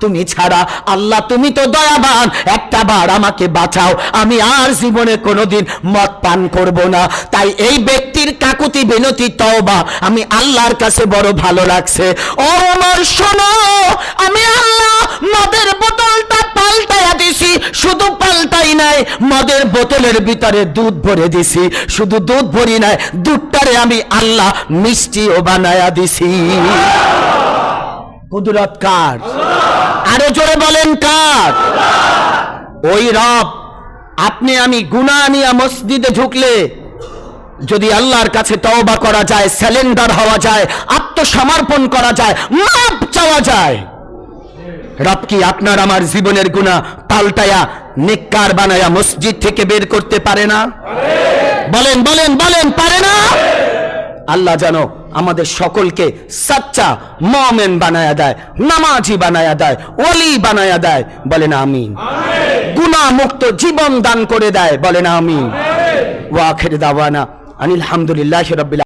তুমি ছাড়া আল্লাহ, তুমি তো দয়াবান। একটা বার আমাকে বাঁচাও। আমি আর জীবনে কোনোদিন মদ পান করব না। তাই এই ব্যক্তির কাকুতি বিনতি তওবা আমি আল্লাহর কাছে বড় ভালো লাগছে। ও আমার, শোনো, আমি আল্লাহ মদের বোতলটা পাল্টাইয়া দিছি। শুধু পাল্টাই নাই, মদের বোতলের ভিতরে দুধ ভরে দিছি। শুধু দুধ ভরি নাই, দুধটারে আমি আল্লাহ মিষ্টিও বানায়া দিছি। কুদরত কার? আরও জোরে বলেন কার? ওই রব, আপনি আমি গুনাহ নিয়া মসজিদে ঢুকলে যদি আল্লাহর কাছে তওবা করা যায় স্যালেন্ডার হওয়া যায়, আত্মসমর্পণ করা যায় মাপ চাওয়া যায়, রব কি আপনার আমার জীবনের গুণা পাল্টায়া নেককার বানায়া মসজিদ থেকে বের করতে পারে না? বলেন বলেন বলেন, পারে না? আল্লাহ জানো আমাদের সকলকে সাচ্চা মমেন বানায়া দেয় নামাজি বানায়া দেয় ওলি বানায়া দেয় বলে না আমি গুণা মুক্ত জীবন দান করে দেয় বলে না আমি আমিন ওয়াখির দাওয়ানা আনিল হামদুলিল্লাহ রবিল